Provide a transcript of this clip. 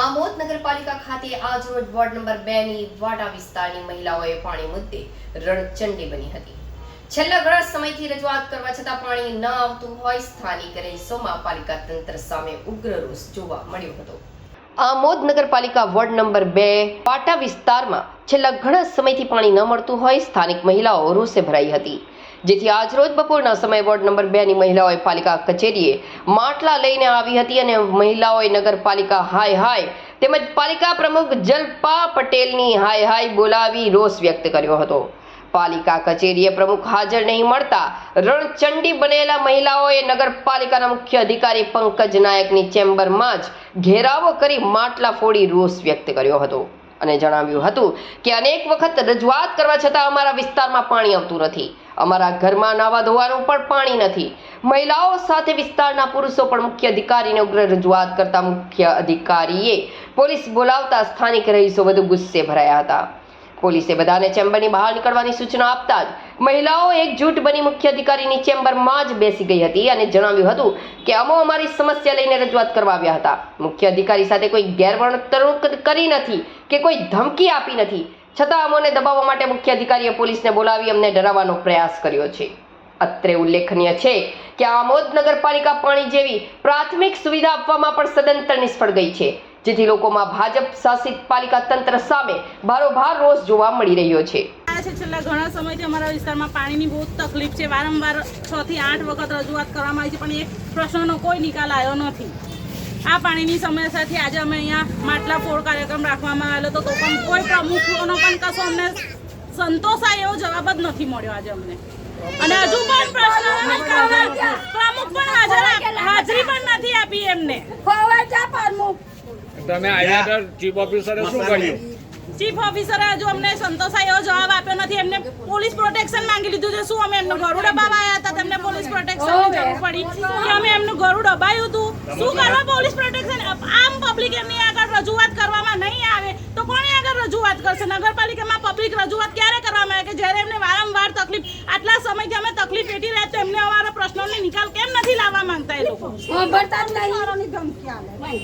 આમોદ નગરપાલિકા ખાતે આજરોજ વોર્ડ નંબર બે ની વાડા વિસ્તારની મહિલાઓએ પાણી મુદ્દે રણચંડી બની હતી. છેલ્લા ઘણા સમયથી રજૂઆત કરવા છતાં પાણી ન આવતું હોય સ્થાનિક રહીશોમાં પાલિકા તંત્ર સામે ઉગ્ર રોષ જોવા મળ્યો હતો. આમોદ નગરપાલિકા વોર્ડ નંબર બે પાટા વિસ્તારમાં છેલ્લા ઘણા સમયથી પાણી ન મળતું હોય સ્થાનિક મહિલાઓ રોષે ભરાઈ હતી. જેથી આજરોજ બપોરના સમયે વોર્ડ નંબર બેની મહિલાઓએ પાલિકા કચેરીએ માટલા લઈને આવી હતી અને મહિલાઓએ નગરપાલિકા હાય હાય તેમજ પાલિકા પ્રમુખ જલપા પટેલની હાય હાય બોલાવી રોષ વ્યક્ત કર્યો હતો. પાલિકા કચેરીએ પ્રમુખ હાજર નહીં મળતા રણચંડી બનેલા મહિલાઓએ નગરપાલિકાના મુખ્ય અધિકારી પંકજ નાયકની ચેમ્બરમાં જ ઘેરાવો કરી માટલા ફોડી રોષ વ્યક્ત કર્યો હતો અને જણાવ્યું હતું કે અનેક વખત રજૂઆત કરવા છતાં અમારા વિસ્તારમાં પાણી આવતું નથી. અમારા ઘરમાં નાવા ધોવાનું પણ પાણી નથી. મહિલાઓ સાથે વિસ્તારના પુરુષો પણ મુખ્ય અધિકારીને ઉગ્ર રજૂઆત કરતા મુખ્ય અધિકારીએ પોલીસ બોલાવતા સ્થાનિક રહીશો વધુ ગુસ્સે ભરાયા હતા. પોલીસે બધાને ચેમ્બરની બહાર નીકળવાની સૂચના આપતા જ મહિલાઓ એકજૂટ બની મુખ્ય અધિકારીની ચેમ્બરમાં જ બેસી ગઈ હતી અને જણાવ્યું હતું કે અમો અમારી સમસ્યા લઈને રજૂઆત કરવા આવ્યા હતા. મુખ્ય અધિકારી સાથે કોઈ ગેરવર્તણૂક કરી નથી કે કોઈ ધમકી આપી નથી. છતાં અમોને દબાવવા માટે મુખ્ય અધિકારીએ પોલીસને બોલાવી અમને ડરાવવાનો પ્રયાસ કર્યો છે. અત્રે ઉલ્લેખનીય છે કે આમોદ નગરપાલિકા પાણી જેવી પ્રાથમિક સુવિધા આપવામાં પણ સદંતર નિષ્ફળ ગઈ છે, જેથી લોકોમાં ભાજપ શાસિત પાલિકા તંત્ર સામે ભારોભાર રોષ જોવા મળી રહ્યો છે. છેલ્લા ઘણા સમયથી અમારા વિસ્તારમાં પાણીની બહુ તકલીફ છે. વારંવાર છ થી આઠ વખત રજૂઆત કરવામાં આવી છે, પણ એક પ્રશ્નનો કોઈ નિકાલ આવ્યો નથી. આ પાણીની સમસ્યાથી આજે અમે અહીંયા માટલા ફોડ કાર્યક્રમ રાખવામાં આવેલો તો તો પણ કોઈ પ્રમુખોનો પણ કશો અમને સંતોષાય એવો જવાબ જ નથી મળ્યો આજે અમને. અને હજુ પણ પ્રશ્ન પ્રમુખ પણ હાજર હાજરી પણ નથી આપી એમને. તમે આવ્યા હતા ચીફ ઓફિસરે શું કર્યું? ચીફ ઓફિસરે હજુ અમને સંતોષાય એવો જવાબ આપ્યો નથી. એમને પોલીસ પ્રોટેક્શન માંગી લીધું છે. શું અમે એમનું ઘરું આવ્યા હતા? તેમને પોલીસ પ્રોટેક્શનની જરૂર પડી કે અમે એમનું ઘરું દબાયું હતું? શું કરવા પોલીસ પ્રોટેક્શન? આમ પબ્લિક એમની આગળ રજૂઆત કરવામાં નહીં આવે તો કોણે આગળ રજૂઆત કરશે? નગરપાલિકામાં પબ્લિક રજૂઆત ક્યારે કરવામાં આવે? કે જ્યારે એમને વારંવાર તકલીફ આટલા સમયથી અમે તકલીફ વેઠી રહ્યા તો એમને અમારા પ્રશ્નોની નિકાલ કેમ નથી લાવવા માંગતા એ લોકો? સાંભળતા જ નહીં.